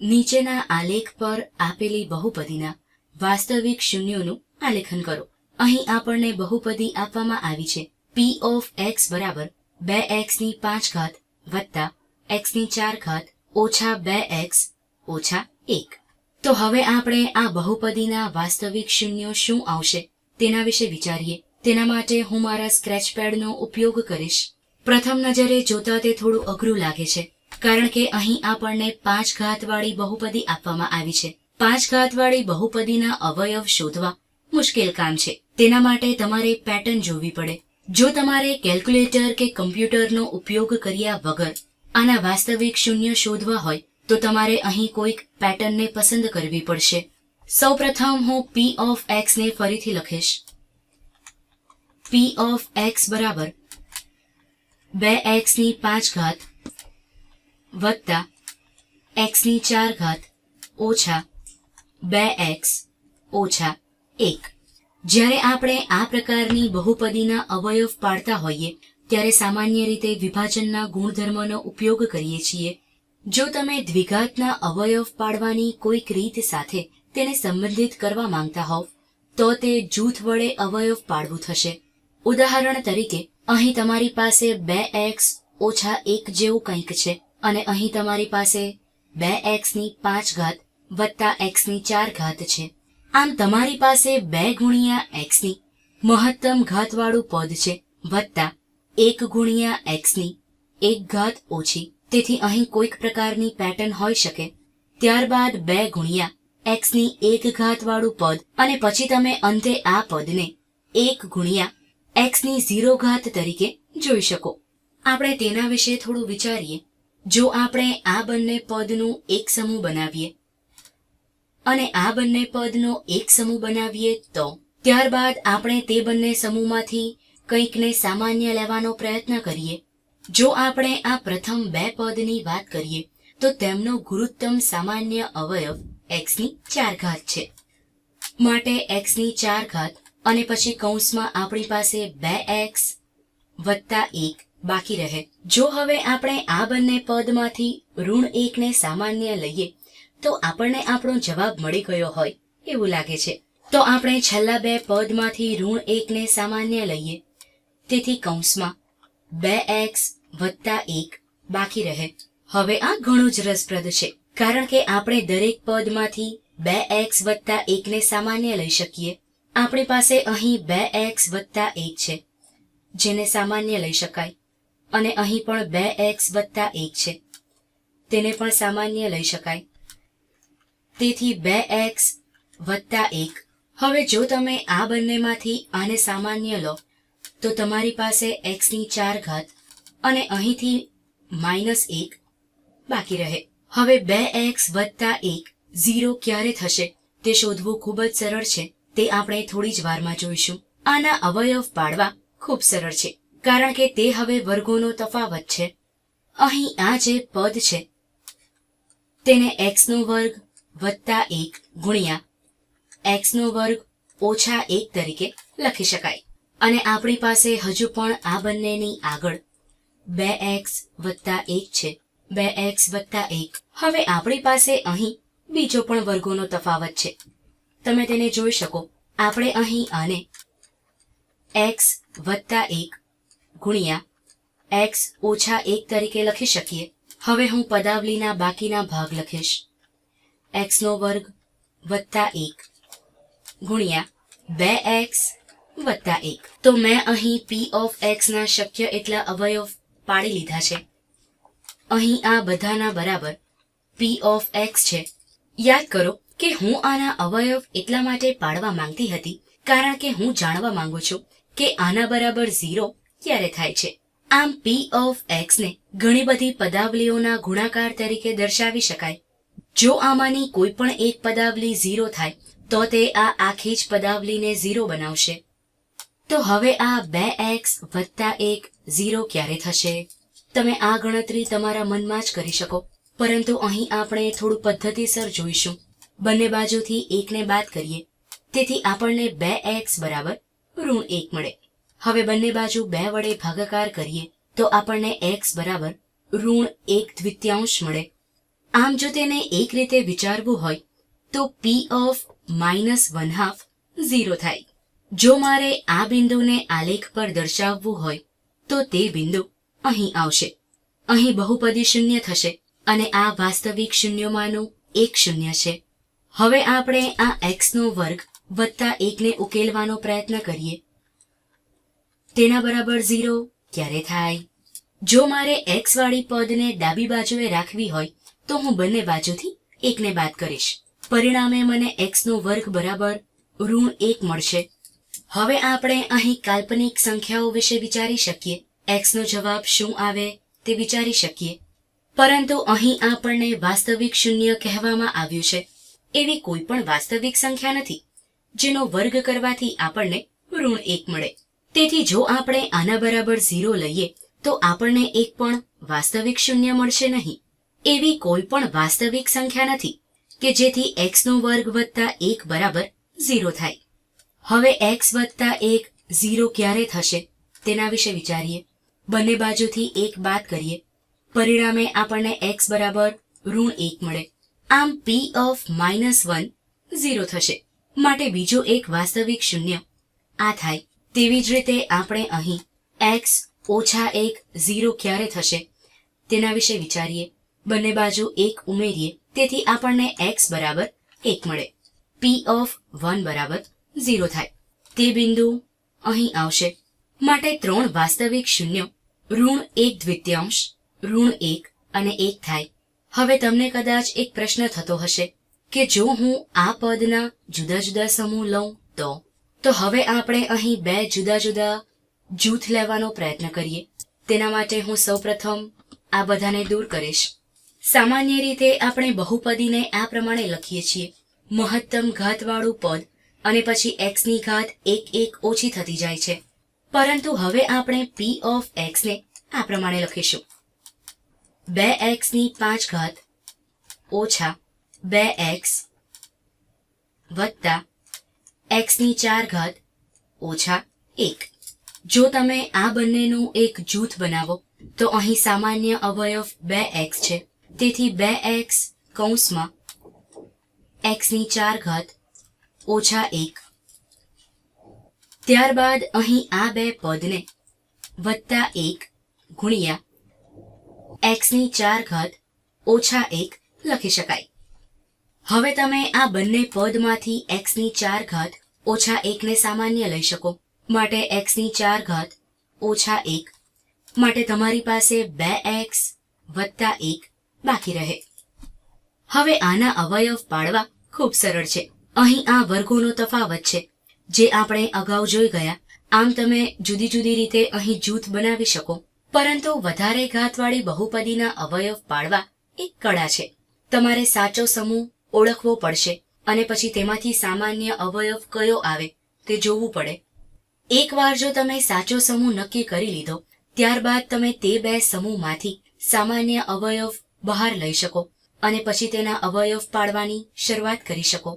નીચેના આલેખ પર આપેલી બહુપદીના વાસ્તવિક શૂન્યોનું આલેખન કરો. અહીં આપણને બહુપદી આપવામાં આવી છે. પી ઓફ એક્સ બરાબર બે એક્સની પાંચ ઘાત વત્તા એક્સની ચાર ઘાત ઓછા બે એક્સ ઓછા એક. તો હવે આપણે આ બહુપદીના વાસ્તવિક શૂન્યો શું આવશે તેના વિશે વિચારીએ. તેના માટે હું મારા સ્ક્રેચ પેડનો ઉપયોગ કરીશ. પ્રથમ નજરે જોતા તે થોડું અઘરું લાગે છે. કારણ કે અહીં આપણને પાંચ ઘાતવાળી બહુપદી આપવામાં આવી છે. પાંચ ઘાતવાળી બહુપદીના અવયવ શોધવા મુશ્કેલ કામ છે. તેના માટે તમારે પેટર્ન જોવી પડે. જો તમારે કેલ્ક્યુલેટર કે કમ્પ્યુટરનો ઉપયોગ કર્યા વગર આના વાસ્તવિક શૂન્ય શોધવા હોય, તો તમારે અહીં કોઈક પેટર્નને પસંદ કરવી પડશે. સૌપ્રથમ હું પી ઓફ એક્સને ફરીથી લખીશ. પી ઓફ એક્સ બરાબર બે એક્સની પાંચ ઘાત વત્તા એક્સની ચાર ઘાત ઓછા બે એક્સ ઓછા એક જ્યારે આપણે આ પ્રકારની બહુપદીના અવયવ પાડતા હોઈએ, ત્યારે સામાન્ય રીતે વિભાજનના ગુણધર્મનો ઉપયોગ કરીએ છીએ. જો તમે દ્વિઘાતના અવયવ પાડવાની કોઈક રીત સાથે તેને સંબંધિત કરવા માંગતા હોવ, તો તે જૂથ વડે અવયવ પાડવું થશે. ઉદાહરણ તરીકે, અહીં તમારી પાસે બે એક્સ ઓછા એક જેવું કંઈક છે. અને અહીં તમારી પાસે બે એક્સની પાંચ ઘાત વત્તા એક્સની ચાર ઘાત છે. આમ તમારી પાસે બે ગુણ્યા એક્સની મહત્તમ ઘાતવાળું પદ છે વત્તા એક ગુણ્યા એક્સની એક ઘાત ઓછી. તેથી અહીં કોઈક પ્રકારની પેટર્ન હોઈ શકે. ત્યારબાદ બે ગુણ્યા એક્સની એક ઘાતવાળું પદ અને પછી તમે અંતે આ પદને એક ગુણ્યા એક્સની ઝીરો ઘાત તરીકે જોઈ શકો. આપણે તેના વિશે થોડું વિચારીએ. જો આપણે આ બંને પદનું એક સમૂહ બનાવીએ અને આ બંને પદનો એક સમૂહ બનાવીએ તો ત્યારબાદ આપણે તે બંને સમૂહમાંથી કંઈકને સામાન્ય લેવાનો પ્રયત્ન કરીએ. જો આપણે આ પ્રથમ બે પદની વાત કરીએ, તો તેમનો ગુરુત્તમ સામાન્ય અવયવ એક્સની ચાર ઘાત છે. માટે એક્સની ચાર ઘાત અને પછી કૌંસમાં આપણી પાસે બે એક્સ વત્તા એક બાકી રહે. જો હવે આપણે આ બંને પદમાંથી ઋણ એકને સામાન્ય લઈએ, તો આપણને આપણો જવાબ મળી ગયો હોય એવું લાગે છે. તો આપણે છેલ્લા બે પદમાંથી ઋણ એકને સામાન્ય લઈએ. તેથી કૌંસમાં બે એક્સ વત્તા એક બાકી રહે. હવે આ ઘણું જ રસપ્રદ છે, કારણ કે આપણે દરેક પદમાંથી બે એક્સ વત્તા એકને સામાન્ય લઈ શકીએ. આપણી પાસે અહીં બે એક્સ વત્તા એક છે, જેને સામાન્ય લઈ શકાય. અને અહીં પણ બે એક્સ વત્તા એક છે. તેને પણ સામાન્ય લઈ શકાય. તેથી બે એક્સ વત્તા એક. હવે જો તમે આ બંનેમાંથી આને સામાન્ય લો, તો તમારી પાસે એક્સની ચાર ઘાત અને અહીંથી માઇનસ એક બાકી રહે. હવે બે એક્સ વત્તા એક ઝીરો ક્યારે થશે? તે શોધવું ખૂબ જ સરળ છે. તે આપણે થોડી જ વારમાં જોઈશું. આના અવયવ પાડવા ખૂબ સરળ છે. કારણ કે તે હવે વર્ગોનો તફાવત છે. અહીં આ જે પદ છે, તેને એક્સનો વર્ગ વત્તા એક ગુણ્યા એક્સનો વર્ગ ઓછા એક તરીકે લખી શકાય. અને આપણી પાસે હજુ પણ આ બંનેની આગળ બે એક્સ વત્તા એક છે. બે એક્સ વત્તા એક. હવે આપણી પાસે અહીં બીજો પણ વર્ગોનો તફાવત છે. તમે તેને જોઈ શકો. આપણે અહીં આને એક્સ વત્તા એક ગુણ્યા એક્સ ઓછા એક તરીકે લખી શકીએ. હવે હું પદાવલીના બાકીના ભાગ લખીશ. એક્સ નો વર્ગ વત્તા એક ગુણ્યા બે એક્સ વત્તા એક. તો મેં અહીં પી ઓફ એક્સના શક્ય એટલા અવયવ પાડી લીધા છે. અહીં આ બધાના બરાબર પી ઓફ એક્સ છે. યાદ કરો કે હું આના અવયવ એટલા માટે પાડવા માંગતી હતી, કારણ કે હું જાણવા માંગુ છું કે આના બરાબર ઝીરો ક્યારે થાય છે? આમ પી ઓફ એક્સ ને ઘણી બધી પદાવલીઓના ગુણાકાર તરીકે દર્શાવી શકાય. જો આમાંની કોઈ પણ એક પદાવલી ઝીરો થાય, તો તે આ આખી જ પદાવલીને ઝીરો બનાવશે. તો હવે આ બે એક્સ વત્તા એક ઝીરો ક્યારે થશે? તમે આ ગણતરી તમારા મનમાં જ કરી શકો. પરંતુ અહીં આપણે થોડું પદ્ધતિસર જોઈશું. બંને બાજુથી એકને બાદ કરીએ. તેથી આપણને બે એક્સ બરાબર ઋણ એક મળે. હવે બંને બાજુ બે વડે ભાગાકાર કરીએ, તો આપણને એક્સ બરાબર ઋણ એક દ્વિતીયાંશ મળે. આમ જો તેને એક રીતે વિચારવું હોય, તો P of minus one half zero થાય. જો મારે આ બિંદુને આલેખ પર દર્શાવવું હોય, તો તે બિંદુ અહીં આવશે. અહીં બહુપદી શૂન્ય થશે અને આ વાસ્તવિક શૂન્યોમાંનું એક શૂન્ય છે. હવે આપણે આ એક્સનો વર્ગ વત્તા એકને ઉકેલવાનો પ્રયત્ન કરીએ. તેના બરાબર ઝીરો ક્યારે થાય? જો મારે એક્સ વાળી પદને ડાબી બાજુએ રાખવી હોય, તો હું બંને બાજુથી એકને બાદ કરીશ. પરિણામે મને એક્સનો વર્ગ બરાબર ઋણ એક મળશે. હવે આપણે અહીં કાલ્પનિક સંખ્યાઓ વિશે વિચારી શકીએ. એક્સનો જવાબ શું આવે તે વિચારી શકીએ. પરંતુ અહીં આપણને વાસ્તવિક શૂન્ય કહેવામાં આવ્યું છે. એવી કોઈ પણ વાસ્તવિક સંખ્યા નથી, જેનો વર્ગ કરવાથી આપણને ઋણ એક મળે. તેથી જો આપણે આના બરાબર ઝીરો લઈએ, તો આપણને એક પણ વાસ્તવિક શૂન્ય મળશે નહીં. એવી કોઈ પણ વાસ્તવિક સંખ્યા નથી કે જેથી એક્સનો વર્ગ વત્તા એક બરાબર ઝીરો થાય. હવે એક્સ વત્તા એક ઝીરો ક્યારે થશે, તેના વિશે વિચારીએ. બંને બાજુથી એક બાદ કરીએ. પરિણામે આપણને એક્સ બરાબર ઋણ એક મળે. આમ P of minus one zero થશે. માટે બીજો એક વાસ્તવિક શૂન્ય આ થાય. તેવી જ રીતે આપણે અહીં એક્સ ઓછા એક ઝીરો ક્યારે થશે? તેના વિશે વિચારીએ. બંને બાજુ એક ઉમેરીએ. તેથી આપણને એક્સ બરાબર એક મળે. પી ઓફ વન બરાબર ઝીરો થાય. તે બિંદુ અહીં આવશે. માટે ત્રણ વાસ્તવિક શૂન્યો. ઋણ એક દ્વિતીયાંશ, ઋણ એક અને એક થાય. હવે તમને કદાચ એક પ્રશ્ન થતો હશે કે જો હું આ પદના જુદા જુદા સમૂહ લઉં તો? તો હવે આપણે અહીં બે જુદા જુદા જૂથ લેવાનો પ્રયત્ન કરીએ. તેના માટે હું સૌપ્રથમ આ બધાને દૂર કરીશ. સામાન્ય રીતે આપણે બહુપદીને આ પ્રમાણે લખીએ છીએ. મહત્તમ ઘાતવાળું પદ અને પછી એક્સની ઘાત એક એક ઓછી થતી જાય છે. પરંતુ હવે આપણે પી ઓફ એક્સને આ પ્રમાણે લખીશું. બે એક્સની પાંચ ઘાત ઓછા બે એક્સ વત્તા એક્સની ચાર ઘાત ઓછા એક. જો તમે આ બંનેનું એક જૂથ બનાવો, તો અહીં સામાન્ય અવયવ બે એક્સ છે. તેથી બે એક્સ કૌંસમાં એક્સની ચાર ઘાત ઓછા એક. ત્યારબાદ અહીં આ બે પદને વત્તા એક ગુણ્યા એક્સની ચાર ઘાત ઓછા એક લખી શકાય. હવે તમે આ બંને પદમાંથી એક્સની ચાર ઘાત ઓછા એકને સામાન્ય લઈ શકો. માટે એક્સની ચાર ઘાત ઓછા એક. માટે તમારી પાસે બે એક્સ વત્તા એક બાકી રહે. હવે આના અવયવ પાડવા ખૂબ સરળ છે. અહીં આ વર્ગોનો તફાવત છે. જે આપણે અગાઉ જોઈ ગયા. આમ તમે જુદી જુદી રીતે અહીં જૂથ બનાવી શકો. પરંતુ વધારે ઘાતવાળી બહુપદીના અવયવ પાડવા એક કળા છે. તમારે સાચો સમૂહ ઓળખવો પડશે અને પછી તેમાંથી સામાન્ય અવયવ કયો આવે તે જોવું પડે. એકવાર જો તમે સાચો સમૂહ નક્કી કરી લીધો, ત્યારબાદ તમે તે બે સમૂહમાંથી સામાન્ય અવયવ બહાર લઈ શકો અને પછી તેના અવયવ પાડવાની શરૂઆત કરી શકો.